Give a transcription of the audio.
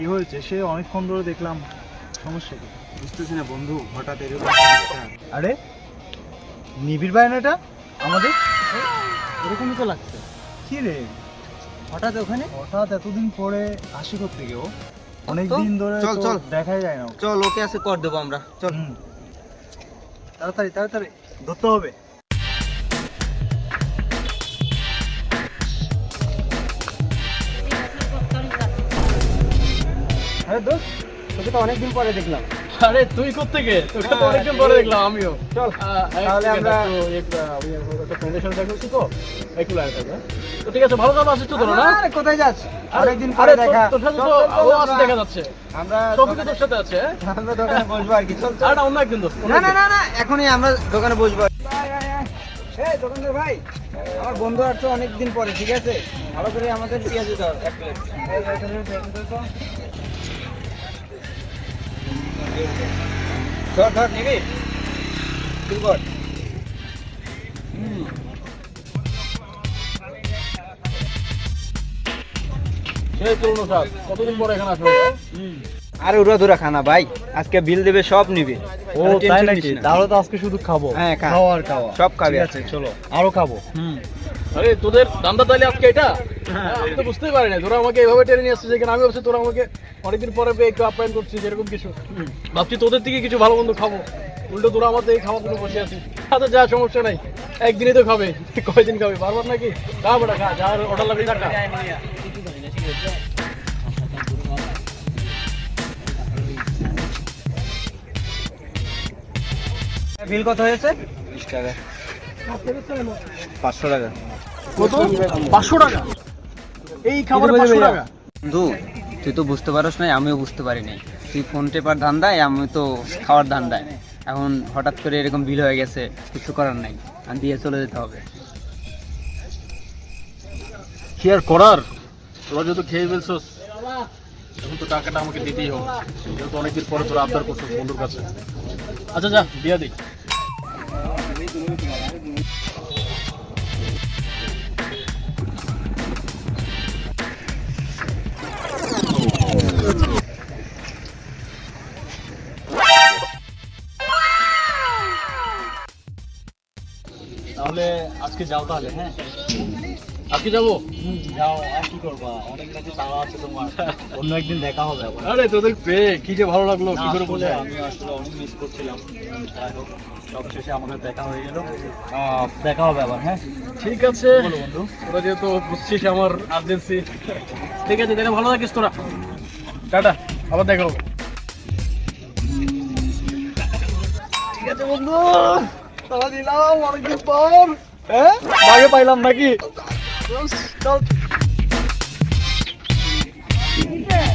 কি হয়েছে? সে অনেকক্ষণ ধরে দেখলাম। সমস্যা কি? বুঝতেছি না বন্ধু হঠাৎ এরকম। আরে নিবিড় বায়নাটা আমাদের? এরকমই তো লাগছে। কি রে? হঠাৎ ওখানে? হঠাৎ এতদিন পরে আসি করতে গিয়েও অনেক তো, দিন ধরে চল, চল। দেখাই যায় না চল ওকে আছে কর দেবো আমরা। চল। তাড়াতাড়ি তাড়াতাড়ি। ধরতে হবে। আরে তোকে তো অনেকদিন পরে দেখলাম আরে তুই কোত্থেকে তোকে তো অনেকদিন পরে দেখলাম আমিও চল তাহলে আছে, আমরা- একটু এক, আহ, একটা ফ্রেন্ডের সাথে দেখা করছি তো একটু লাগে থাকবে হ্যাঁ? তো ঠিক আছে ভালো ভালো আছিস তো তোরা না আরে কোথায় যাস অনেকদিন পরে দেখা তোর সাথে তো ও আছে দেখা যাচ্ছে আমরা সফিকে তোর সাথে আছে হ্যাঁ? আমরা দোকানে বসবো আর কি চল চল আর অন্য একদিন দোস্ত না না না না এখনই আমরা দোকানে বসবো এই দোকানদার ভাই আমার বন্ধু আসছে অনেকদিন পরে ঠিক আছে ভালো করে আমাদের পেঁয়াজি দাও এক প্লেট ধর ধর নিবি। শুরু কর। সেই পুরনো স্বাদ কতদিন পরে এখানে আসবে? আরে উড়া ধুরা খানা ভাই। আজকে বিল দেবে সব নিবে। ও তাই নাকি? তাহলে তো আজকে শুধু খাব। হ্যাঁ, খাওয়া আর খাওয়া। সব খাবি। আছে চলো। আরও খাব। হুম। আরে তোদের দান্দা তাইলে আজকে এটা? আমি তো বুঝতেই পারি না তোরা আমাকে এইভাবে টেনে নিয়ে আসছিস যেখানে আমি ভাবছি তোরা আমাকে অনেকদিন পরে পেয়ে একটু আপ্যায়ন করছিস এরকম কিছু। ভাবছি তোদের থেকে কিছু ভালো মন্দ খাব। উল্টো তোরা আমার থেকে খাওয়ার জন্য বসে আছিস। আচ্ছা যা সমস্যা নাই। একদিনই তো খাবে। কয়দিন খাবে? বারবার নাকি? খা বেটা খা যা অর্ডার লাগবে খা। বিল কত হয়েছে? বিশ টাকা। পাঁচশো টাকা। কত? পাঁচশো টাকা? এই খাবারে পাঁচশো টাকা। বন্ধু তুই তো বুঝতে পারস নাই আমিও বুঝতে পারি নাই তুই ফোন টেপার ধান্দায় আমি তো খাওয়ার ধান্দায়। এখন হঠাৎ করে এরকম বিল হয়ে গেছে কিছু করার নাই। আর দিয়ে চলে যেতে হবে। কি আর করার? তোরা যেহেতু খেয়ে ফেলছস এখন তো টাকাটা আমাকে দিতেই হবে। যেহেতু অনেকদিন পরে তোরা আবদার করছিস বন্ধুর কাছে। আচ্ছা যা দিয়া দিই। তাহলে আজকে যাও তাহলে হ্যাঁ? আজকে যাব? যাও আর কি করবা? অনেক নাকি তাড়া আছে তোমার। অন্য একদিন দেখা হবে আবার। আরে তোদের পেয়ে কি যে ভালো লাগল কি করে বলে? আমি আসলে অনেক মিস করছিলাম। হোক আমাদের দেখা হয়ে গেল। দেখা হবে আবার হ্যাঁ? ঠিক আছে। বন্ধু? তোরা যেহেতু বুঝছিস আমার আর্জেন্সি ঠিক আছে দেখে ভালো থাকিস তোরা। টাটা আবার দেখা হবে। ঠিক আছে বন্ধু। Salah di dalam warga bom. Eh? Bayu pailam lagi. Terus, stop. Ini.